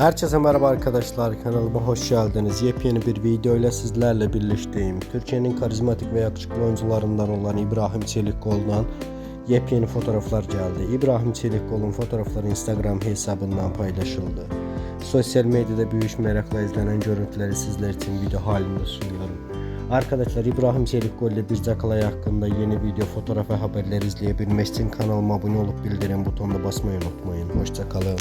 Herkese merhaba arkadaşlar kanalıma hoş geldiniz. Yepyeni bir video ile sizlerle birlikteyim. Türkiye'nin karizmatik ve yakışıklı oyuncularından olan İbrahim Çelikkol'dan yepyeni fotoğraflar geldi. İbrahim Çelikkol'un fotoğrafları Instagram hesabından paylaşıldı. Sosyal medyada büyük merakla izlenen görüntüleri sizler için video halinde sunuyorum. Arkadaşlar İbrahim Çelikkol ile bir Zakalay hakkında yeni video, fotoğraf ve haberler izleyebilmek için kanalıma abone olup bildirim butonuna basmayı unutmayın. Hoşçakalın.